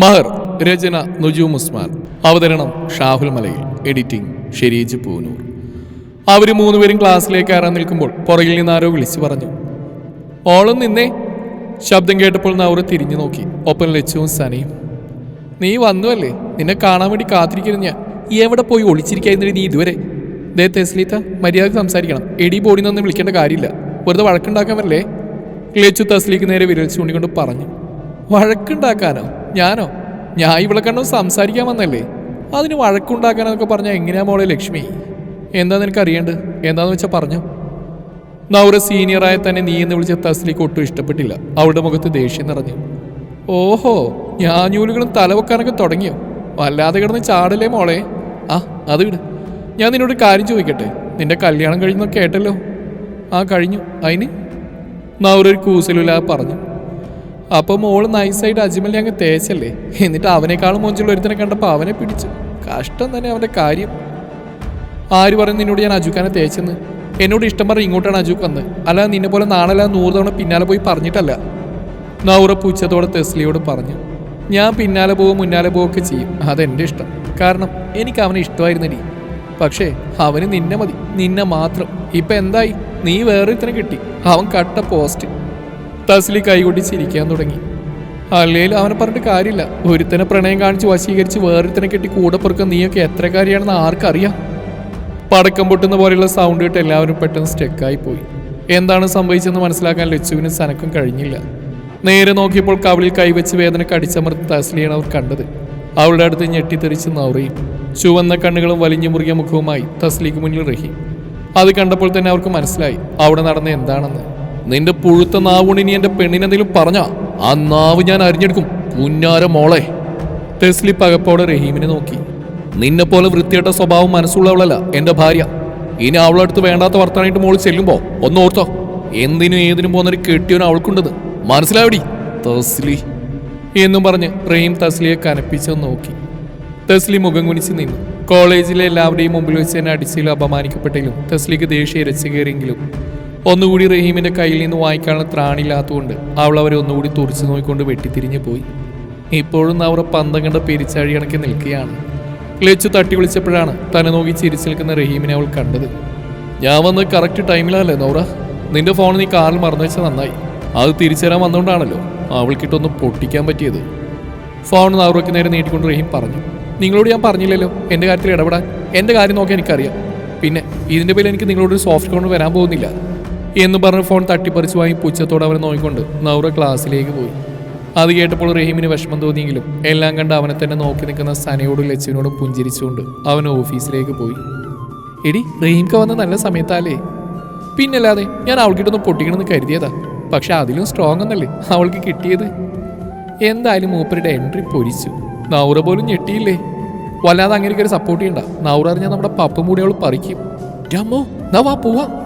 മഹർ രചന നുജൂം ഉസ്മാൻ. അവതരണം ഷാഹുൽ മലയിൽ എഡിറ്റിംഗ് ഷെരീജ് പൂനൂർ. അവർ മൂന്നുപേരും ക്ലാസ്സിലേക്ക് കയറാൻ നിൽക്കുമ്പോൾ പുറകിൽ നിന്ന് ആരോ വിളിച്ചു പറഞ്ഞു ഓളും നിന്നേ. ശബ്ദം കേട്ടപ്പോൾ നവർ തിരിഞ്ഞു നോക്കി. ഒപ്പം ലച്ചുവും സനയും നീ വന്നുവല്ലേ? നിന്നെ കാണാൻ വേണ്ടി കാത്തിരിക്കുന്നു ഞാൻ. എവിടെ പോയി ഒളിച്ചിരിക്കായിരുന്നില്ല നീ ഇതുവരെ? ദേ തെസ്ലീത്ത മര്യാദയ്ക്ക് സംസാരിക്കണം. എടി ബോഡി നിന്നൊന്നും വിളിക്കേണ്ട കാര്യമില്ല. വെറുതെ വഴക്കുണ്ടാക്കാൻ വരല്ലേ? ലച്ചു തസ്ലീക്ക് നേരെ വിരൽ ചൂണ്ടിക്കൊണ്ട് പറഞ്ഞു വഴക്കുണ്ടാക്കാനോ? ഞാനോ? ഞാൻ ഇവിടെ കണ്ടു സംസാരിക്കാൻ വന്നല്ലേ? അതിന് വഴക്കുണ്ടാക്കാനൊക്കെ പറഞ്ഞാൽ എങ്ങനെയാ മോളെ ലക്ഷ്മി? എന്താ നിനക്ക് അറിയേണ്ടത്? എന്താന്ന് വെച്ചാൽ പറഞ്ഞു. നൗറ സീനിയറായ തന്നെ നീ എന്ന് വിളിച്ച തസ്ലിക്ക് ഒട്ടും ഇഷ്ടപ്പെട്ടില്ല. അവളുടെ മുഖത്ത് ദേഷ്യം നിറഞ്ഞു. ഓഹോ ഞാഞ്ഞൂലുകളും തലവെക്കാനൊക്കെ തുടങ്ങിയോ? വല്ലാതെ കിടന്ന് ചാടല്ലേ മോളെ? ആ അത് വിട്. ഞാൻ നിന്നോട് കാര്യം ചോദിക്കട്ടെ? നിന്റെ കല്യാണം കഴിഞ്ഞെന്നൊക്കെ കേട്ടല്ലോ? ആ കഴിഞ്ഞു. അതിന് നൗറ ഒരു പറഞ്ഞു. അപ്പൊ മോൾ നൈസായിട്ട് അജ്മലിനെ അങ്ങ് തേച്ചല്ലേ? എന്നിട്ട് അവനേക്കാളും മോഞ്ചുള്ള ഒരുത്തനെ കണ്ടപ്പോൾ അവനെ പിടിച്ചു. കഷ്ടം തന്നെ അവന്റെ കാര്യം. ആര് പറഞ്ഞു നിന്നോട് ഞാൻ അജുക്കാനെ തേച്ചെന്ന്? എന്നോട് ഇഷ്ടം പറഞ്ഞ് ഇങ്ങോട്ടാണ് അജുക്ക് വന്ന്. അല്ലാതെ നിന്നെ പോലെ നാളല്ല നൂറ് തവണ പിന്നാലെ പോയി പറഞ്ഞിട്ടല്ല. നൗറ പൂച്ചത്തോടെ തെസ്ലിയോട് പറഞ്ഞു. ഞാൻ പിന്നാലെ പോവും മുന്നാലെ പോവുകയൊക്കെ ചെയ്യും. അതെന്റെ ഇഷ്ടം. കാരണം എനിക്ക് അവനെ ഇഷ്ടമായിരുന്നടി. പക്ഷേ അവന് നിന്നെ മതി. നിന്നെ മാത്രം. ഇപ്പൊ എന്തായി? നീ വേറെ ഇത്തരം കിട്ടി. അവൻ കട്ട പോസ്റ്റ്. തസ്ലി കൈകൊട്ടി ചിരിക്കാൻ തുടങ്ങി. അല്ലേലും അവനെ പറഞ്ഞിട്ട് കാര്യമില്ല. ഒരുത്തനെ പ്രണയം കാണിച്ച് വശീകരിച്ച് വേറൊരുത്തനെ കെട്ടി കൂടെ പെറുക്കാൻ നീയൊക്കെ എത്ര കാര്യമാണെന്ന് ആർക്കറിയാം? പടക്കം പൊട്ടുന്ന പോലെയുള്ള സൗണ്ട് കേട്ട് എല്ലാവരും പെട്ടെന്ന് സ്റ്റെക്കായി പോയി എന്താണ് സംഭവിച്ചതെന്ന് മനസ്സിലാക്കാൻ ലച്ചുവിന് സനക്കും കഴിഞ്ഞില്ല. നേരെ നോക്കിയപ്പോൾ കവിളിൽ കൈവച്ച് വേദന കടിച്ചമർത്തി തസ്ലിയാണ് അവർ കണ്ടത്. അവളുടെ അടുത്ത് ഞെട്ടിത്തെറിച്ച് നൗറയും. ചുവന്ന കണ്ണുകളും വലിഞ്ഞു മുറുകിയ മുഖവുമായി തസ്ലിക്ക് മുന്നിൽ റഹീം. അത് കണ്ടപ്പോൾ തന്നെ അവർക്ക് മനസ്സിലായി. അവിടെ നടന്ന എന്താണെന്ന്. നിന്റെ പുഴുത്ത നാവുകൊണ്ട് ഇനി എന്റെ പെണ്ണിനെന്തെങ്കിലും പറഞ്ഞ ആ നാവ് ഞാൻ അരിഞ്ഞെടുക്കും. പുന്നാര മോളെ. ടെസ്ലി പകപ്പോടെ റഹീമിനെ നോക്കി. നിന്നെ പോലെ വൃത്തിയായിട്ട സ്വഭാവം മനസ്സുള്ളവളല്ല എന്റെ ഭാര്യ. ഇനി അവളടുത്ത് വേണ്ടാത്ത വർത്താനായിട്ട് മോൾ ചെല്ലുമ്പോ ഒന്ന് ഓർത്തോ. എന്തിനും ഏതിനും പോകുന്നൊരു കെട്ടിയവൻ അവൾക്കുണ്ടെന്ന് മനസ്സിലാവടി തസ്ലി. എന്നും പറഞ്ഞ് റഹീം തസ്ലിയെ കനപ്പിച്ച് നോക്കി. തസ്ലി മുഖം കുനിച്ച് നിന്നു. കോളേജിലെ എല്ലാവരുടെയും മുമ്പിൽ വെച്ച് തന്നെ അടിച്ചിലും അപമാനിക്കപ്പെട്ടെങ്കിലും തസ്ലിക്ക് ദേഷ്യം ഇരച്ചു കയറിയെങ്കിലും ഒന്നുകൂടി റഹീമിന്റെ കയ്യിൽ നിന്ന് വാങ്ങിക്കാനുള്ള ത്രാണില്ലാത്തതുകൊണ്ട് അവൾ അവരെ ഒന്നുകൂടി തുറച്ചു നോക്കിക്കൊണ്ട് വെട്ടിത്തിരിഞ്ഞു പോയി. ഇപ്പോഴും അവർ പന്തം കണ്ട പെരിച്ചാഴി കണക്കി നിൽക്കുകയാണ്. ലച്ചു തട്ടി വിളിച്ചപ്പോഴാണ് തന്നെ നോക്കി ചിരിച്ചു നിൽക്കുന്ന റഹീമിനെ അവൾ കണ്ടത്. ഞാൻ വന്ന് കറക്റ്റ് ടൈമിലല്ലേ നൗറ? നിന്റെ ഫോൺ നീ കാറിൽ മറന്നു വെച്ചാൽ നന്നായി. അത് തിരിച്ചുതരാൻ വന്നുകൊണ്ടാണല്ലോ അവൾക്കിട്ടൊന്ന് പൊട്ടിക്കാൻ പറ്റിയത്. ഫോൺ നൗറയ്ക്ക് നേരെ നീട്ടിക്കൊണ്ട് റഹീം പറഞ്ഞു. നിങ്ങളോട് ഞാൻ പറഞ്ഞില്ലല്ലോ എന്റെ കാര്യത്തിൽ ഇടപെടാൻ. എന്റെ കാര്യം നോക്കാൻ എനിക്കറിയാം. പിന്നെ ഇതിന്റെ പേരിൽ എനിക്ക് നിങ്ങളോട് സോഫ്റ്റ് കോൺ വരാൻ പോകുന്നില്ല. എന്ന് പറഞ്ഞ് ഫോൺ തട്ടിപ്പറിച്ച് വാങ്ങി പുച്ഛത്തോടെ അവനെ നോക്കിക്കൊണ്ട് നൗറ ക്ലാസ്സിലേക്ക് പോയി. അത് കേട്ടപ്പോൾ റഹീമിന് വിഷമം തോന്നിയെങ്കിലും എല്ലാം കണ്ട് അവനെ തന്നെ നോക്കി നിൽക്കുന്ന സനയോടും ലച്ചുവിനോടും പുഞ്ചിരിച്ചുകൊണ്ട് അവൻ ഓഫീസിലേക്ക് പോയി. എടി റഹീംക്ക വന്ന നല്ല സമയത്താലേ. പിന്നല്ലാതെ ഞാൻ അവൾക്കിട്ടൊന്ന് പൊട്ടിക്കണമെന്ന് കരുതിയതാ. പക്ഷെ അതിലും സ്ട്രോങ് ഒന്നല്ലേ അവൾക്ക് കിട്ടിയത്? എന്തായാലും മൂപ്പരുടെ എൻട്രി പൊരിച്ചു. നൗറ പോലും ഞെട്ടിയില്ലേ? വല്ലാതെ അങ്ങനെയൊക്കെ ഒരു സപ്പോർട്ട് ചെയ്യണ്ട. നൗറ അറിഞ്ഞാൽ നമ്മുടെ പപ്പും കൂടി അവൾ പറിക്കും. രമോ നവാ പോവാം.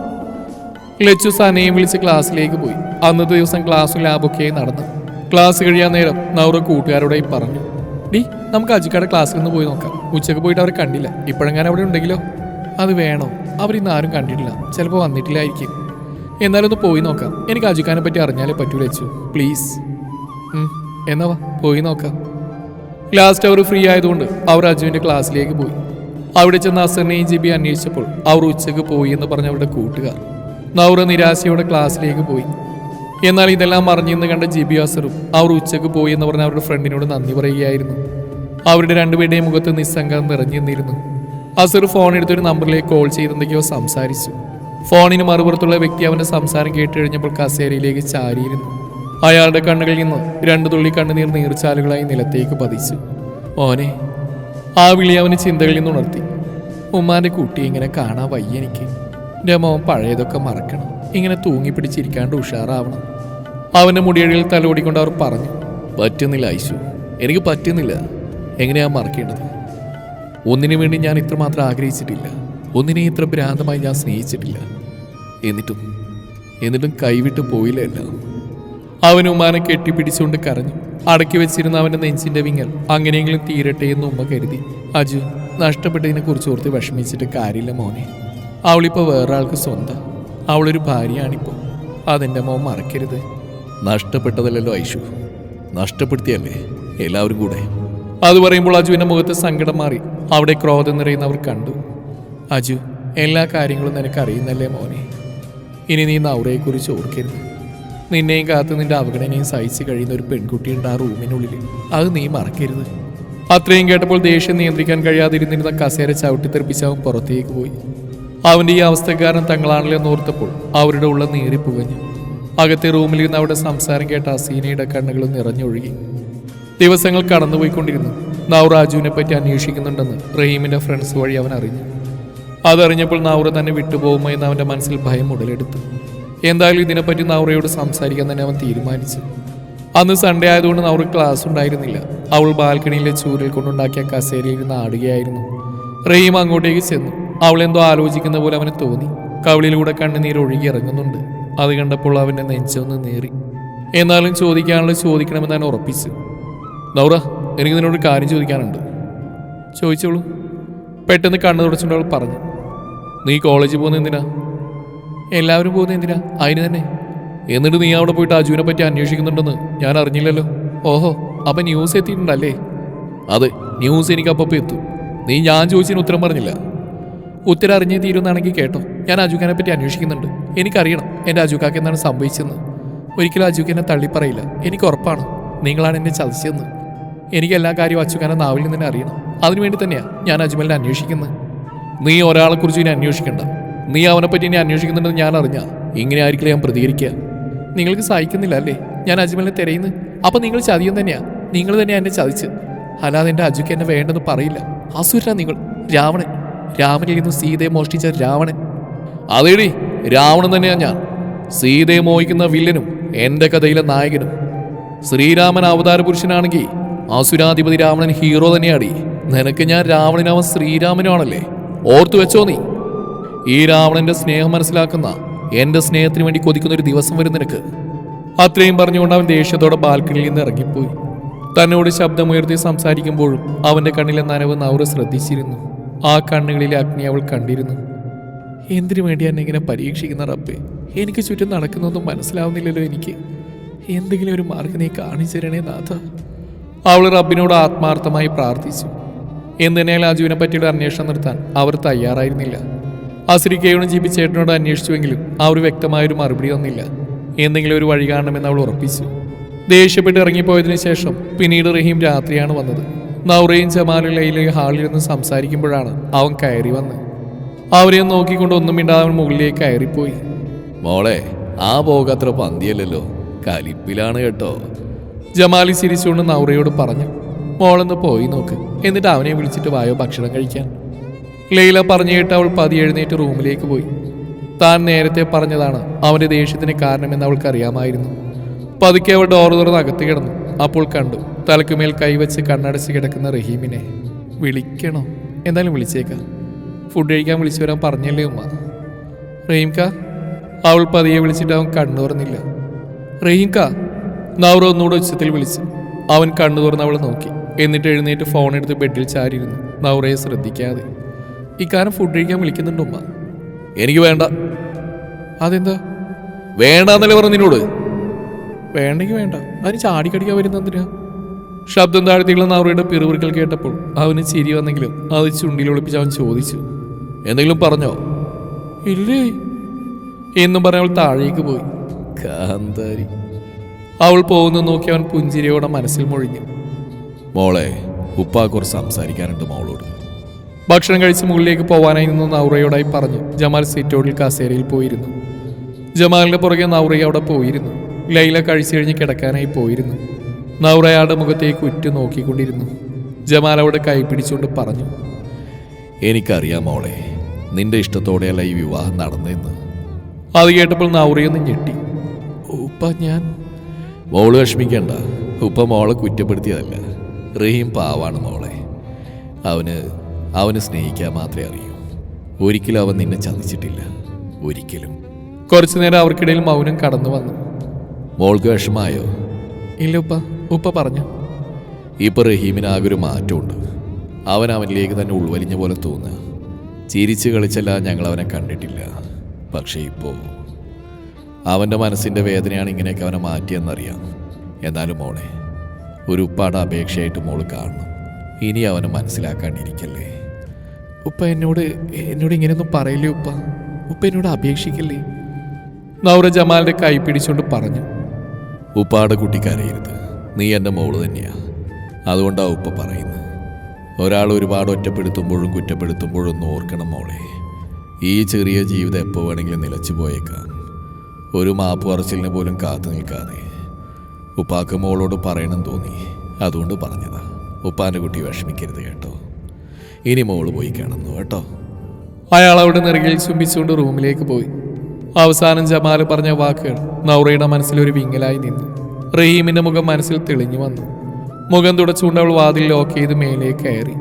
ലച്ചു സനയും വിളിച്ച് ക്ലാസ്സിലേക്ക് പോയി. അന്നത്തെ ദിവസം ക്ലാസ് ലാബൊക്കെ നടന്നു. ക്ലാസ് കഴിയാൻ നേരം നൗറ കൂട്ടുകാരോടായി പറഞ്ഞു ഡി നമുക്ക് അജിക്കാടെ ക്ലാസ്സിൽ നിന്ന് പോയി നോക്കാം. ഉച്ചയ്ക്ക് പോയിട്ട് അവർ കണ്ടില്ല. ഇപ്പോഴെങ്ങാനും അവിടെ ഉണ്ടെങ്കിലോ? അത് വേണോ? അവരിന്ന് ആരും കണ്ടിട്ടില്ല. ചിലപ്പോൾ വന്നിട്ടില്ലായിരിക്കും. എന്നാലൊന്ന് പോയി നോക്കാം. എനിക്ക് അജിക്കാനെ പറ്റി അറിഞ്ഞാലേ പറ്റൂ ലച്ചു. പ്ലീസ്. എന്നാ പോയി നോക്കാം. ലാസ്റ്റ് അവർ ഫ്രീ ആയതുകൊണ്ട് അവർ അജുവിന്റെ ക്ലാസ്സിലേക്ക് പോയി. അവിടെ ചെന്ന് അസറിനെയും ജിബി അന്വേഷിച്ചപ്പോൾ അവർ ഉച്ചയ്ക്ക് പോയി എന്ന് പറഞ്ഞ അവരുടെ കൂട്ടുകാർ. നൗറ നിരാശയോടെ ക്ലാസ്സിലേക്ക് പോയി. എന്നാൽ ഇതെല്ലാം അറിഞ്ഞെന്ന് കണ്ട ജിബി അസറും അവർ ഉച്ചയ്ക്ക് പോയി എന്ന് പറഞ്ഞ അവരുടെ ഫ്രണ്ടിനോട് നന്ദി പറയുകയായിരുന്നു. അവരുടെ രണ്ടുപേരുടെയും മുഖത്ത് നിസ്സംഗം നിറഞ്ഞു നിന്നിരുന്നു. അസർ ഫോൺ എടുത്തൊരു നമ്പറിലേക്ക് കോൾ ചെയ്തെന്തൊക്കെയോ സംസാരിച്ചു. ഫോണിന് മറുപുറത്തുള്ള വ്യക്തി അവന്റെ സംസാരം കേട്ട് കഴിഞ്ഞപ്പോൾ കസേരയിലേക്ക് ചാരിയിരുന്നു. അയാളുടെ കണ്ണുകളിൽ നിന്ന് രണ്ടു തുള്ളി കണ്ണുനീർ നീർച്ചാലുകളായി നിലത്തേക്ക് പതിച്ചു. ഓനെ ആ വിളി അവന് ചിന്തകളിൽ നിന്ന് ഉണർത്തി. ഉമ്മാന്റെ കുട്ടി ഇങ്ങനെ കാണാൻ വയ്യ എനിക്ക്. എന്റെ മോൻ പഴയതൊക്കെ മറക്കണം. ഇങ്ങനെ തൂങ്ങി പിടിച്ചിരിക്കാണ്ട് ഉഷാറാവണം. അവന്റെ മുടിയഴിയിൽ തലോടിക്കൊണ്ട് അവർ പറഞ്ഞു പറ്റുന്നില്ല ഐശു എനിക്ക് പറ്റുന്നില്ല. എങ്ങനെയാ മറക്കേണ്ടത്? ഒന്നിനു വേണ്ടി ഞാൻ ഇത്രമാത്രം ആഗ്രഹിച്ചിട്ടില്ല. ഒന്നിനെ ഇത്ര ഭ്രാന്തമായി ഞാൻ സ്നേഹിച്ചിട്ടില്ല. എന്നിട്ടും എന്നിട്ടും കൈവിട്ട് പോയില്ല എല്ലാം. അവൻ ഉമ്മാനെ കെട്ടിപ്പിടിച്ചുകൊണ്ട് കരഞ്ഞു. അടക്കി വെച്ചിരുന്ന അവന്റെ നെഞ്ചിന്റെ വിങ്ങൽ അങ്ങനെയെങ്കിലും തീരട്ടെ എന്ന് ഉമ്മ കരുതി. അജു നഷ്ടപ്പെട്ടതിനെ കുറിച്ച് ഓർത്ത് വിഷമിച്ചിട്ട് കാര്യമില്ല മോനെ. അവളിപ്പോ വേറെ ആൾക്ക് സ്വന്തം. അവളൊരു ഭാര്യയാണിപ്പോ. അതെന്റെ മോൻ മറക്കരുത്. നഷ്ടപ്പെട്ടതല്ലല്ലോ ഐഷു. നഷ്ടപ്പെടുത്തിയല്ലേ എല്ലാവരും കൂടെ. അത് പറയുമ്പോൾ അജുവിന്റെ മുഖത്ത് സങ്കടം മാറി. അവിടെ ക്രോധം നിറയുന്നവർ കണ്ടു. അജു എല്ലാ കാര്യങ്ങളും നിനക്ക് അറിയുന്നല്ലേ മോനെ? ഇനി നീ നൗറയെക്കുറിച്ച് ഓർക്കരുത്. നിന്നെയും കാത്ത് നിന്റെ അവഗണനയും സഹിച്ച് കഴിയുന്ന ഒരു പെൺകുട്ടിയുണ്ട് ആ റൂമിനുള്ളിൽ അത് നീ മറക്കരുത്. അത്രയും കേട്ടപ്പോൾ ദേഷ്യം നിയന്ത്രിക്കാൻ കഴിയാതിരുന്നിരുന്ന കസേര ചവിട്ടിത്തെറിപ്പിച്ച് അവൻ പുറത്തേക്ക് പോയി. അവന്റെ ഈ അവസ്ഥക്കാരൻ തങ്ങളാണല്ലോ എന്നോർത്തപ്പോൾ അവരുടെ ഉള്ള നീറി പുകഞ്ഞു. അകത്തെ റൂമിലിരുന്ന് അവിടെ സംസാരം കേട്ട അസീനയുടെ കണ്ണുകൾ നിറഞ്ഞൊഴുകി. ദിവസങ്ങൾ കടന്നുപോയിക്കൊണ്ടിരുന്നു. നാവ് രാജുവിനെ പറ്റി അന്വേഷിക്കുന്നുണ്ടെന്ന് റഹീമിന്റെ ഫ്രണ്ട്സ് വഴി അവൻ അറിഞ്ഞു. അതറിഞ്ഞപ്പോൾ നൗറ തന്നെ വിട്ടുപോകുമോ എന്ന് അവന്റെ മനസ്സിൽ ഭയം ഉടലെടുത്തു. എന്തായാലും ഇതിനെപ്പറ്റി നൗറയോട് സംസാരിക്കാൻ തന്നെ അവൻ തീരുമാനിച്ചു. അന്ന് സൺഡേ ആയതുകൊണ്ട് നൗറ ക്ലാസ് ഉണ്ടായിരുന്നില്ല. അവൾ ബാൽക്കണിയിലെ ചൂരിൽ കൊണ്ടുണ്ടാക്കിയ കസേരയിൽ ഇരുന്ന് ആടുകയായിരുന്നു. റഹീം അങ്ങോട്ടേക്ക് ചെന്നു. അവൾ എന്തോ ആലോചിക്കുന്ന പോലെ അവന് തോന്നി. കവിളിലൂടെ കണ്ണുനീർ ഒഴുകി ഇറങ്ങുന്നുണ്ട്. അത് കണ്ടപ്പോൾ അവന്റെ നെഞ്ചൊന്ന് നേറി. എന്നാലും ചോദിക്കാനുള്ള ചോദിക്കണമെന്ന് ഞാൻ ഉറപ്പിച്ചു. നൗറ എനിക്ക് നിന്നോട് കാര്യം ചോദിക്കാനുണ്ട്. ചോദിച്ചോളൂ. പെട്ടെന്ന് കണ്ണു തുടച്ചുകൊണ്ട് അവൾ പറഞ്ഞു. നീ കോളേജിൽ പോകുന്ന എന്തിനാ? എല്ലാവരും പോകുന്ന എന്തിനാ? അതിന് തന്നെ. എന്നിട്ട് നീ അവിടെ പോയിട്ട് അജുവിനെ പറ്റി അന്വേഷിക്കുന്നുണ്ടെന്ന് ഞാൻ അറിഞ്ഞില്ലല്ലോ. ഓഹോ അപ്പം ന്യൂസ് എത്തിയിട്ടുണ്ടല്ലേ? അതെ ന്യൂസ് എനിക്ക് അപ്പം എത്തും. നീ ഞാൻ ചോദിച്ചതിന് ഉത്തരം പറഞ്ഞില്ല. ഉത്തരം അറിഞ്ഞേ തീരുന്നാണെങ്കിൽ കേട്ടോ. ഞാൻ അജുഖാനെ പറ്റി അന്വേഷിക്കുന്നുണ്ട്. എനിക്കറിയണം എന്റെ അജുഖാക്ക് എന്താണ് സംഭവിച്ചതെന്ന്. ഒരിക്കലും അജുഖ് എന്നെ തള്ളിപ്പറയില്ല. എനിക്ക് ഉറപ്പാണ്. നിങ്ങളാണ് എന്നെ ചതിച്ചതെന്ന്. എനിക്ക് എല്ലാ കാര്യവും അച്ചുഖാനെ നാവിൽ നിന്ന് തന്നെ അറിയണം. അതിനുവേണ്ടി തന്നെയാണ് ഞാൻ അജ്മലിനെ അന്വേഷിക്കുന്നത് നീ ഒരാളെ കുറിച്ച് ഇനി അന്വേഷിക്കണ്ട. നീ അവനെ പറ്റി ഇനി അന്വേഷിക്കുന്നുണ്ടെന്ന് ഞാൻ അറിഞ്ഞ ഇങ്ങനെ ആയിരിക്കില്ല ഞാൻ പ്രതികരിക്കുക നിങ്ങൾക്ക് സഹിക്കുന്നില്ല അല്ലേ? ഞാൻ അജ്മലിനെ തിരയുന്നു. അപ്പൊ നിങ്ങൾ ചതിയും തന്നെയാ. നിങ്ങൾ തന്നെയാ എന്നെ ചതിച്ച് അല്ലാതെ എന്റെ അജുക്ക് എന്നെ വേണ്ടെന്ന് പറയില്ല. അസുര നിങ്ങൾ. രാവണൻ. രാമനിൽ നിന്ന് സീതയെ മോഷ്ടിച്ച രാവണൻ. അതേടി രാവണൻ തന്നെയാ ഞാൻ. സീതയെ മോഹിക്കുന്ന വില്ലനും എന്റെ കഥയിലെ നായകനും. ശ്രീരാമൻ അവതാര പുരുഷനാണെങ്കിൽ അസുരാധിപതി രാവണൻ ഹീറോ തന്നെയാടി. നിനക്ക് ഞാൻ രാവണനാവൻ ശ്രീരാമനുമാണല്ലേ? ഓർത്തു വെച്ചോ നീ. ഈ രാവണന്റെ സ്നേഹം മനസ്സിലാക്കുന്ന എന്റെ സ്നേഹത്തിന് വേണ്ടി കൊതിക്കുന്ന ഒരു ദിവസം വരും നിനക്ക്. അത്രയും പറഞ്ഞുകൊണ്ട് അവൻ ദേഷ്യത്തോടെ ബാൽക്കണിയിൽ നിന്ന് ഇറങ്ങിപ്പോയി. തന്നോട് ശബ്ദമുയർത്തി സംസാരിക്കുമ്പോഴും അവന്റെ കണ്ണിലെ നനവ് നവറ് ശ്രദ്ധിച്ചിരുന്നു. ആ കണ്ണുകളിലെ അഗ്നി അവൾ കണ്ടിരുന്നു. എന്തിനു വേണ്ടി എന്നെ ഇങ്ങനെ പരീക്ഷിക്കുന്ന റബ്ബേ? എനിക്ക് ചുറ്റും നടക്കുന്നൊന്നും മനസ്സിലാവുന്നില്ലല്ലോ എനിക്ക്. എന്തെങ്കിലും ഒരു മാർഗം നീ കാണിച്ചു തരണേ നാഥ. അവൾ റബ്ബിനോട് ആത്മാർത്ഥമായി പ്രാർത്ഥിച്ചു. എന്തിനാൽ അജുവിനെ പറ്റിയുള്ള അന്വേഷണം നിർത്താൻ അവർ തയ്യാറായിരുന്നില്ല. അസുരിക്കയോടും ജീവിച്ചേട്ടനോട് ചേട്ടനോട് അന്വേഷിച്ചുവെങ്കിലും അവർ വ്യക്തമായൊരു മറുപടി തന്നില്ല. എന്തെങ്കിലും ഒരു വഴി കാണണമെന്ന് അവൾ ഉറപ്പിച്ചു. ദേഷ്യപ്പെട്ട് ഇറങ്ങിപ്പോയതിനു ശേഷം പിന്നീട് റഹീം രാത്രിയാണ് വന്നത്. നൗറയും ജമാലും ലൈലയും ഹാളിലിരുന്ന് സംസാരിക്കുമ്പോഴാണ് അവൻ കയറി വന്നത് അവരെ നോക്കിക്കൊണ്ട് ഒന്നും മിണ്ടാതെ അവൻ മുകളിലേക്ക് കയറിപ്പോയി. മോളെ ആ പോകത്ര പന്തിയല്ലല്ലോ. കലിപ്പിലാണ് കേട്ടോ. ജമാലി ചിരിച്ചുകൊണ്ട് നൗറയോട് പറഞ്ഞു മോളൊന്ന് പോയി നോക്ക്. എന്നിട്ട് അവനെ വിളിച്ചിട്ട് വായോ ഭക്ഷണം കഴിക്കാൻ. ലൈല പറഞ്ഞു കേട്ട് അവൾ പതി എഴുന്നേറ്റ് റൂമിലേക്ക് പോയി. താൻ നേരത്തെ പറഞ്ഞതാണ് അവന്റെ ദേഷ്യത്തിന് കാരണമെന്ന് അവൾക്കറിയാമായിരുന്നു. പതുക്കെ അവൾ ഡോർ തുറന്ന് അകത്ത് കിടന്നു. അപ്പോൾ കണ്ടു തലക്കുമേൽ കൈവച്ച് കണ്ണടച്ച് കിടക്കുന്ന റഹീമിനെ വിളിക്കണോ? എന്തായാലും വിളിച്ചേക്കാം. ഫുഡ് കഴിക്കാൻ വിളിച്ചു വരാൻ പറഞ്ഞല്ലേ ഉമ്മ? റഹീംക അവൾ പതിയെ വിളിച്ചിട്ട് അവൻ കണ്ണു തുറന്നില്ല. റഹീംക നൗറ ഒന്നുകൂടെ ഉച്ചത്തിൽ വിളിച്ചു. അവൻ കണ്ണു തുറന്ന് അവളെ നോക്കി. എന്നിട്ട് എഴുന്നേറ്റ് ഫോൺ എടുത്ത് ബെഡിൽ ചാരിയിരുന്നു. നൗറയെ ശ്രദ്ധിക്കാതെ. ഇക്കാരം ഫുഡ് കഴിക്കാൻ വിളിക്കുന്നുണ്ട് ഉമ്മ. എനിക്ക് വേണ്ട. അതെന്താ? വേണ്ടെന്നല്ലേ പറഞ്ഞു നിന്നോട് വേണ്ടെങ്കിൽ വേണ്ട. അതിന് ചാടിക്കടിക്കാൻ വരുന്ന എന്തിനാ? ശബ്ദം താഴ്ത്തിയുള്ള നൗറയുടെ പിറുപിറുക്കൽ കേട്ടപ്പോൾ അവന് ചിരി വന്നെങ്കിലും അത് ചുണ്ടിൽ ഒളിപ്പിച്ച് അവൻ ചോദിച്ചു എന്തെങ്കിലും പറഞ്ഞോ? ഇല്ലേ. എന്നും പറഞ്ഞ അവൾ താഴേക്ക് പോയി. കാന്താരി. അവൾ പോകുന്ന നോക്കി അവൻ പുഞ്ചിരിയോടെ മനസ്സിൽ മൊഴിഞ്ഞു. മോളെ ഉപ്പ കുറച്ച് സംസാരിക്കാനുണ്ട് മോളോട്. ഭക്ഷണം കഴിച്ച് മുകളിലേക്ക് പോവാനായി നിന്ന് നൗറയോടായി പറഞ്ഞു ജമാൽ സിറ്റോഡിൽ കസേരയിൽ പോയിരുന്നു. ജമാലിന്റെ പുറകെ നൗറയ അവിടെ പോയിരുന്നു. ലൈല കഴിച്ചു കഴിഞ്ഞ് കിടക്കാനായി പോയിരുന്നു. നൗറ അയാളുടെ മുഖത്തേക്ക് ഉറ്റു നോക്കിക്കൊണ്ടിരുന്നു. ജമാൽ അവിടെ കൈ പിടിച്ചുകൊണ്ട് പറഞ്ഞു എനിക്കറിയാം മോളെ നിന്റെ ഇഷ്ടത്തോടെയല്ല ഈ വിവാഹം നടന്നതെന്ന്. അത് കേട്ടപ്പോൾ നൗറയൊന്ന് ഞെട്ടി. ഉപ്പ ഞാൻ മോൾ വിഷമിക്കണ്ട ഉപ്പ മോളെ കുറ്റപ്പെടുത്തിയതല്ല. റഹീം പാവാണ് മോളെ. അവന് അവന് സ്നേഹിക്കാൻ മാത്രമേ അറിയൂ. ഒരിക്കലും അവൻ നിന്നെ ചതിച്ചിട്ടില്ല. ഒരിക്കലും. കുറച്ചു നേരം അവർക്കിടയിൽ മൗനം കടന്നു വന്നു. മോൾക്ക് വിഷമായോ ഇല്ല ഉപ്പ. ഉപ്പ പറഞ്ഞു ഇപ്പൊ റഹീമിന് ആകെ ഒരു മാറ്റമുണ്ട്. അവൻ അവനിലേക്ക് തന്നെ ഉൾവലിഞ്ഞ പോലെ തോന്നുക ചിരിച്ച് കളിച്ചല്ല ഞങ്ങൾ അവനെ കണ്ടിട്ടില്ല. പക്ഷേ ഇപ്പോൾ അവന്റെ മനസ്സിന്റെ വേദനയാണ് ഇങ്ങനെയൊക്കെ അവനെ മാറ്റിയെന്നറിയാം. എന്നാലും മോളെ ഒരു ഉപ്പാടെ അപേക്ഷയായിട്ട് മോൾ കാണണം. ഇനി അവനെ മനസ്സിലാക്കാണ്ടിരിക്കല്ലേ? ഉപ്പ എന്നോട് എന്നോട് ഇങ്ങനെയൊന്നും പറയില്ലേ ഉപ്പ? ഉപ്പ എന്നോട് അപേക്ഷിക്കല്ലേ? നൗറ ജമാലിന്റെ കൈ പിടിച്ചുകൊണ്ട് പറഞ്ഞു ഉപ്പാടെ കുട്ടിക്കരയരുത് നീ എന്റെ മോൾ തന്നെയാ. അതുകൊണ്ടാണ് ഉപ്പ പറയുന്നത് ഒരാൾ ഒരുപാട് ഒറ്റപ്പെടുത്തുമ്പോഴും കുറ്റപ്പെടുത്തുമ്പോഴും ഒന്ന് ഓർക്കണം മോളെ. ഈ ചെറിയ ജീവിതം എപ്പോൾ വേണമെങ്കിലും നിലച്ചു പോയേക്കാം. ഒരു മാപ്പ് പറച്ചിലിന് പോലും കാത്തു നിൽക്കാതെ. ഉപ്പാക്ക് മോളോട് പറയണം തോന്നി. അതുകൊണ്ട് പറഞ്ഞതാ. ഉപ്പാന്റെ കുട്ടി വിഷമിക്കരുത് കേട്ടോ. ഇനി മോൾ പോയി കാണുന്നു കേട്ടോ. അയാൾ അവിടെ നിറകിൽ ചുംബിച്ചുകൊണ്ട് റൂമിലേക്ക് പോയി. അവസാനം ജമാൽ പറഞ്ഞ വാക്കുകൾ നൗറയുടെ മനസ്സിൽ ഒരു വിങ്ങലായി നിന്നു. റഹീമിന്റെ മുഖം മനസ്സിൽ തെളിഞ്ഞു വന്നു. മുഖം തുടച്ചുകൊണ്ട് അവൾ വാതിൽ ലോക്ക് ചെയ്ത് മേലേക്ക് കയറി.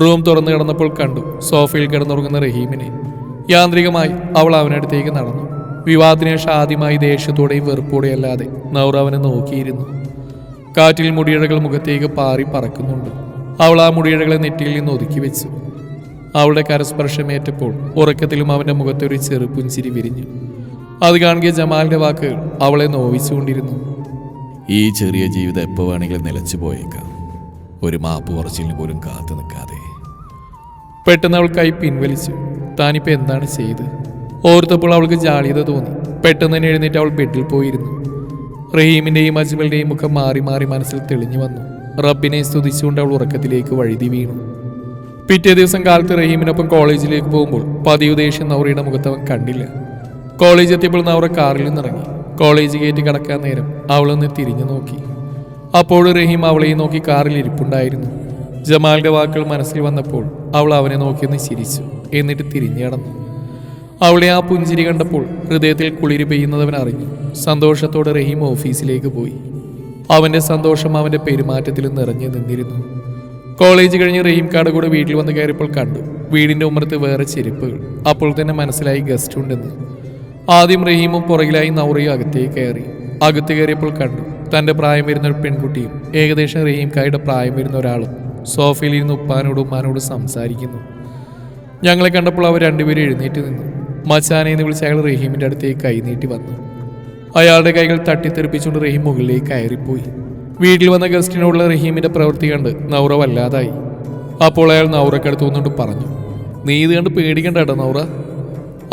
റൂം തുറന്നു കിടന്നപ്പോൾ കണ്ടു സോഫയിൽ കിടന്നുറങ്ങുന്ന റഹീമിനെ. യാന്ത്രികമായി അവൾ അവനടുത്തേക്ക് നടന്നു. വിവാഹത്തിന് ശേഷം ആദ്യമായി ദേഷ്യത്തോടെയും വെറുപ്പോടെയും അല്ലാതെ നൗറ അവനെ നോക്കിയിരുന്നു. കാറ്റിൽ മുടിയിഴകൾ മുഖത്തേക്ക് പാറി പറക്കുന്നുണ്ട്. അവൾ ആ മുടിയിഴകളെ നെറ്റിയിൽ നിന്ന് ഒതുക്കി വെച്ചു. അവളുടെ കരസ്പർശമേറ്റപ്പോൾ ഉറക്കത്തിലും അവന്റെ മുഖത്തൊരു ഒരു വിരിഞ്ഞു. അത് കാണുക ജമാലിന്റെ വാക്കുകൾ അവളെ നോവിച്ചുകൊണ്ടിരുന്നു. ഈ ചെറിയ ജീവിതം എപ്പോൾ വേണമെങ്കിലും നിലച്ചു പോയേക്കാം. ഒരു മാപ്പ് പറച്ചിലിന് പോലും കാത്തു നിൽക്കാതെ. പെട്ടെന്ന് അവൾ കൈ പിൻവലിച്ചു. താനിപ്പോൾ എന്താണ് ചെയ്ത്? ഓർത്തപ്പോൾ അവൾക്ക് ജാളിയത തോന്നി. പെട്ടെന്ന് തന്നെ എഴുന്നേറ്റ് അവൾ ബെഡിൽ പോയിരുന്നു. റഹീമിന്റെയും അജ്മലിന്റെയും മുഖം മാറി മാറി മനസ്സിൽ തെളിഞ്ഞു വന്നു. റബ്ബിനെ സ്തുതിച്ചുകൊണ്ട് അവൾ ഉറക്കത്തിലേക്ക് വഴുതി വീണു. പിറ്റേ ദിവസം കാലത്ത് റഹീമിനൊപ്പം കോളേജിലേക്ക് പോകുമ്പോൾ പതിവ് ദേഷ്യം നൗറയുടെ മുഖത്ത് അവൻ കണ്ടില്ല. കോളേജ് എത്തിയപ്പോൾ നൗറ കാറിൽ നിന്നിറങ്ങി. കോളേജ് ഗേറ്റ് കടക്കാൻ നേരം അവളൊന്ന് തിരിഞ്ഞു നോക്കി. അപ്പോൾ റഹീം അവളെ നോക്കി കാറിൽ ഇരിപ്പുണ്ടായിരുന്നു. ജമാലിന്റെ വാക്കുകൾ മനസ്സിൽ വന്നപ്പോൾ അവൾ അവനെ നോക്കിയൊന്ന് ചിരിച്ചു എന്നിട്ട് തിരിഞ്ഞു കടന്നു. അവളെ ആ പുഞ്ചിരി കണ്ടപ്പോൾ ഹൃദയത്തിൽ കുളിരി പെയ്യുന്നതവൻ അറിഞ്ഞു. സന്തോഷത്തോടെ റഹീം ഓഫീസിലേക്ക് പോയി. അവന്റെ സന്തോഷം അവന്റെ പെരുമാറ്റത്തിൽ നിറഞ്ഞു നിന്നിരുന്നു. കോളേജ് കഴിഞ്ഞ് റഹീം കാട് കൂടെ വീട്ടിൽ വന്ന് കയറിയപ്പോൾ കണ്ടു. വീടിന്റെ ഉമ്മറത്ത് വേറെ ചെരുപ്പുകൾ. അപ്പോൾ തന്നെ മനസ്സിലായി ഗസ്റ്റ് ഉണ്ടെന്ന്. ആദ്യം റഹീമും പുറകിലായി നൗറയും അകത്തേക്ക് കയറി. അകത്ത് കയറിയപ്പോൾ കണ്ടു തന്റെ പ്രായം വരുന്ന ഒരു പെൺകുട്ടിയും ഏകദേശം റഹീം കായുടെ പ്രായം വരുന്ന ഒരാളും സോഫയിൽ ഇരുന്ന് ഉപ്പാനോടും ഉമ്മാനോടും സംസാരിക്കുന്നു. ഞങ്ങളെ കണ്ടപ്പോൾ അവർ രണ്ടുപേരും എഴുന്നേറ്റ് നിന്നു. മച്ചാനെ എന്ന് വിളിച്ച് അയാൾ റഹീമിന്റെ അടുത്തേക്ക് കൈനീട്ടി വന്നു. അയാളുടെ കൈകൾ തട്ടിത്തെറിപ്പിച്ചുകൊണ്ട് റഹീം മുകളിലേക്ക് കയറിപ്പോയി. വീട്ടിൽ വന്ന ഗസ്റ്റിനോടുള്ള റഹീമിന്റെ പ്രവൃത്തി കണ്ട് നൗറ വല്ലാതായി. അപ്പോൾ അയാൾ നൗറക്കടുത്ത് വന്നുകൊണ്ട് പറഞ്ഞു നീ ഇത് കണ്ട് പേടിക്കണ്ട കേട്ടോ നൗറ.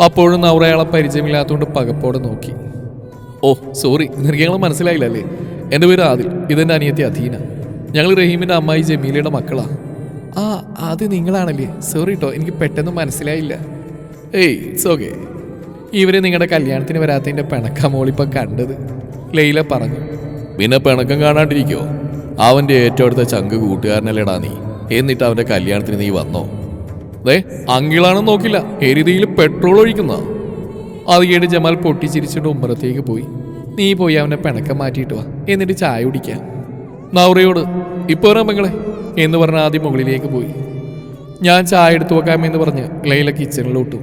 അപ്പോഴും നൗറ അയാളെ പരിചയമില്ലാത്തതുകൊണ്ട് പകപ്പോടെ നോക്കി. ഓ സോറി നിനക്ക് ഞങ്ങൾ മനസ്സിലായില്ലല്ലേ എന്റെ പേര് ആദിൽ ഇതെന്റെ അനിയത്തി അധീന. ഞങ്ങൾ റഹീമിന്റെ അമ്മായി ജമീലയുടെ മക്കളാ. ആ അത് നിങ്ങളാണല്ലേ? സോറി കേട്ടോ എനിക്ക് പെട്ടെന്ന് മനസ്സിലായില്ല. ഏയ് ഇറ്റ്സ് ഓക്കെ ഇവരെ നിങ്ങളുടെ കല്യാണത്തിന് വരാത്തതിന്റെ പിണക്ക മോളിപ്പം കണ്ടത്. ലൈല പറഞ്ഞു. പിന്നെ പിണക്കം കാണാണ്ടിരിക്കോ? അവന്റെ ഏറ്റവും അടുത്ത ചങ്ക് കൂട്ടുകാരനല്ലേടാ നീ. എന്നിട്ട് അവന്റെ കല്യാണത്തിന് നീ വന്നോ? ദേ അങ്കിളാണെന്ന് നോക്കില്ല. എരുതിയിൽ പെട്രോൾ ഒഴിക്കുന്ന. അത് കേട്ട് ജമാൽ പൊട്ടിച്ചിരിച്ചിട്ട് ഉമ്മറത്തേക്ക് പോയി. നീ പോയി അവനെ പിണക്കം മാറ്റിയിട്ട് വാ. എന്നിട്ട് ചായ കുടിക്കാം. നൗറയോട് ഇപ്പോൾ വരാം പെങ്ങളെ. എന്ന് പറഞ്ഞ് ആദ്യം മുകളിലേക്ക് പോയി. ഞാൻ ചായ എടുത്തു വെക്കാമെന്ന് പറഞ്ഞ് ലൈല കിച്ചണിലോട്ടു.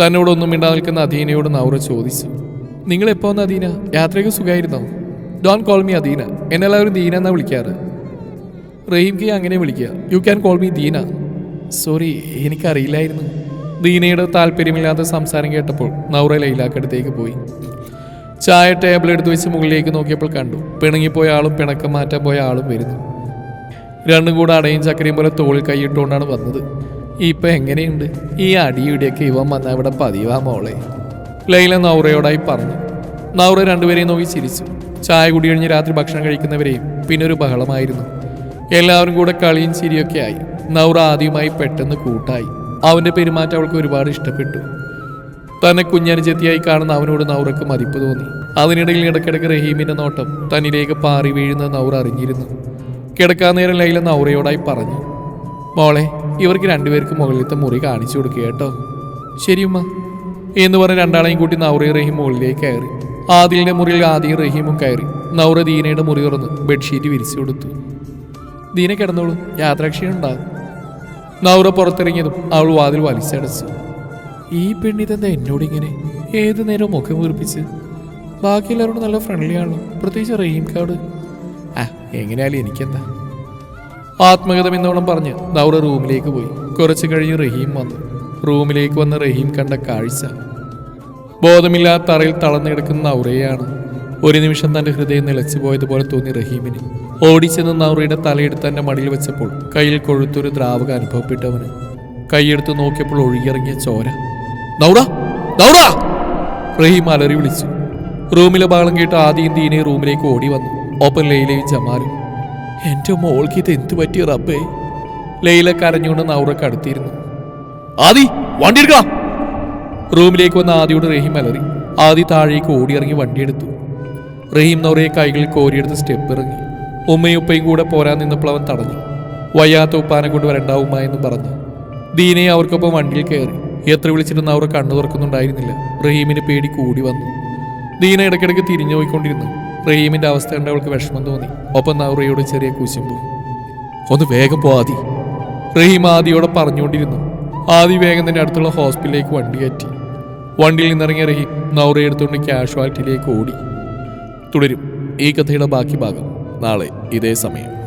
തന്നോടൊന്നും മിണ്ടാ നിൽക്കുന്ന അധീനയോട് നൗറ ചോദിച്ചു. നിങ്ങൾ എപ്പോ വന്ന അധീന യാത്രയ്ക്ക് സുഖമായിരുന്നോ ഡോൺ കോൾ മീ അധീന എന്നെല്ലാവരും ദീന എന്നാ വിളിക്കാറ്. റഹീംക്ക് അങ്ങനെ വിളിക്കുക you can call me Deena. Sorry എനിക്കറിയില്ലായിരുന്നു. ദീനയുടെ താല്പര്യമില്ലാത്ത സംസാരം കേട്ടപ്പോൾ നൗറ ലൈലാക്കടുത്തേക്ക് പോയി. ചായ ടേബിൾ എടുത്തു വെച്ച് മുകളിലേക്ക് നോക്കിയപ്പോൾ കണ്ടു പിണങ്ങിപ്പോയ ആളും പിണക്കം മാറ്റാൻ പോയ ആളും വരുന്നു. രണ്ടും കൂടെ അടയും ചക്കരയും പോലെ തോളിൽ കൈയിട്ടുകൊണ്ടാണ് വന്നത്. ഇപ്പൊ എങ്ങനെയുണ്ട്? ഈ അടിയുടെയൊക്കെ ഇവൻ വന്ന ഇവിടെ പതിവാ മോളെ. ലൈല നൗറയോടായി പറഞ്ഞു. നൗറ രണ്ടുപേരെയും നോക്കി ചിരിച്ചു. ചായ കുടി കഴിഞ്ഞ് രാത്രി ഭക്ഷണം കഴിക്കുന്നവരെയും പിന്നെ ഒരു ബഹളമായിരുന്നു. എല്ലാവരും കൂടെ കളിയും ചിരിയൊക്കെ ആയി. നൗറ ആദ്യമായി പെട്ടെന്ന് കൂട്ടായി. അവന്റെ പെരുമാറ്റം അവൾക്ക് ഒരുപാട് ഇഷ്ടപ്പെട്ടു. തന്നെ കുഞ്ഞനുജത്തിയായി കാണുന്ന അവനോട് നൗറക്ക് മതിപ്പ് തോന്നി. അതിനിടയിൽ ഇടയ്ക്കിടയ്ക്ക് റഹീമിന്റെ നോട്ടം തന്നിലേക്ക് പാറി വീഴുന്ന നൗറ അറിഞ്ഞിരുന്നു. കിടക്കാൻ നേരം ലൈല നൗറയോടായി പറഞ്ഞു മോളെ ഇവർക്ക് രണ്ടുപേർക്ക് മുകളിലത്തെ മുറി കാണിച്ചു കൊടുക്കുക കേട്ടോ. ശരിയുമ്മ എന്ന് പറഞ്ഞ് രണ്ടാളെയും കൂട്ടി നൗറയും റഹീം മുകളിലേക്ക് കയറി. ആദിലിന്റെ മുറിയിൽ ആദിയും റഹീമും കയറി. നൗറ ദീനയുടെ മുറി തുറന്ന് ബെഡ്ഷീറ്റ് വിരിച്ചു കൊടുത്തു. ദീന കിടന്നോളൂ യാത്രാക്ഷീണം ഉണ്ടാകും നൗറ പുറത്തിറങ്ങിയതും അവൾ വാതിൽ വലിച്ചടച്ചു. ഈ പെണ്ണിതെന്താ എന്നോട് ഇങ്ങനെ ഏത് നേരവും മുഖം വീർപ്പിച്ച്? ബാക്കിയെല്ലാവരോടും നല്ല ഫ്രണ്ട്ലി ആണല്ലോ. പ്രത്യേകിച്ച് റീം കാർഡ് ആ എങ്ങനെയാലും എനിക്കെന്താ? ആത്മകഥം എന്നോണം പറഞ്ഞ് നൗറ റൂമിലേക്ക് പോയി. കുറച്ച് കഴിഞ്ഞ് റഹീം വന്നു. റൂമിലേക്ക് വന്ന് റഹീം കണ്ട കാഴ്ച. ബോധമില്ലാത്ത തറയിൽ തളർന്നു കിടക്കുന്ന നൗറയാണ്. ഒരു നിമിഷം തന്റെ ഹൃദയം നിലച്ചു പോയതുപോലെ തോന്നി റഹീമിന്. ഓടിച്ചെന്ന് നൗറയുടെ തലയെടുത്ത് തന്റെ മടിയിൽ വെച്ചപ്പോൾ കയ്യിൽ കൊഴുത്തൊരു ദ്രാവക അനുഭവപ്പെട്ടവന് കൈയെടുത്ത് നോക്കിയപ്പോൾ ഒഴുകിയിറങ്ങിയ ചോര. നൗറ നൗറ! റഹീം അലറി വിളിച്ചു. റൂമിലെ ബാളം കേട്ട് ആദ്യം ദീനെ റൂമിലേക്ക് ഓടി വന്നു. ഒപ്പം ലൈലയും ജമാലും. എന്റെ മോൾക്ക് ഇത് എന്ത് പറ്റിയ റബ്ബേ? ലൈല കരഞ്ഞുകൊണ്ട് നൗറക്ക് അടുത്തിരുന്നു ആദി വണ്ടി എടുക്കാം റൂമിലേക്ക് വന്ന ആദിയോട് റഹീം അലറി. ആദി താഴേക്ക് ഓടിയിറങ്ങി വണ്ടിയെടുത്തു റഹീം നൗറയെ കൈകളിൽ കോരിയെടുത്ത് സ്റ്റെപ്പ് ഇറങ്ങി. ഉമ്മയും ഉപ്പയും കൂടെ പോരാൻ നിന്നപ്പോൾ അവൻ തടഞ്ഞു. വയ്യാത്ത ഉപ്പാനെ കൊണ്ട് വരണ്ട ഉമ്മ എന്ന് പറഞ്ഞു. ദീനയെ അവർക്കൊപ്പം വണ്ടിയിൽ കയറി. എത്ര വിളിച്ചിട്ടും അവർ കണ്ണു തുറക്കുന്നുണ്ടായിരുന്നില്ല. റഹീമിന് പേടി കൂടി വന്നു. ദീന ഇടയ്ക്കിടയ്ക്ക് തിരിഞ്ഞു പോയിക്കൊണ്ടിരുന്നു. റഹീമിന്റെ അവസ്ഥ കണ്ട് അവൾക്ക് വിഷമം തോന്നി. ഒപ്പം നൗറയോട് ചെറിയ കുശുമ്പു. ഒന്ന് വേഗം പോ ആദി. റഹീം ആദിയോടെ പറഞ്ഞുകൊണ്ടിരുന്നു. ആദി വേഗം തന്നെ അടുത്തുള്ള ഹോസ്പിറ്റലിലേക്ക് വണ്ടി കയറ്റി. വണ്ടിയിൽ നിന്നിറങ്ങിയ റഹീം നൗറയെടുത്തുകൊണ്ട് കാഷ്വാലിറ്റിയിലേക്ക് ഓടി. തുടരും. ഈ കഥയുടെ ബാക്കി ഭാഗം. നാളെ ഇതേ സമയം.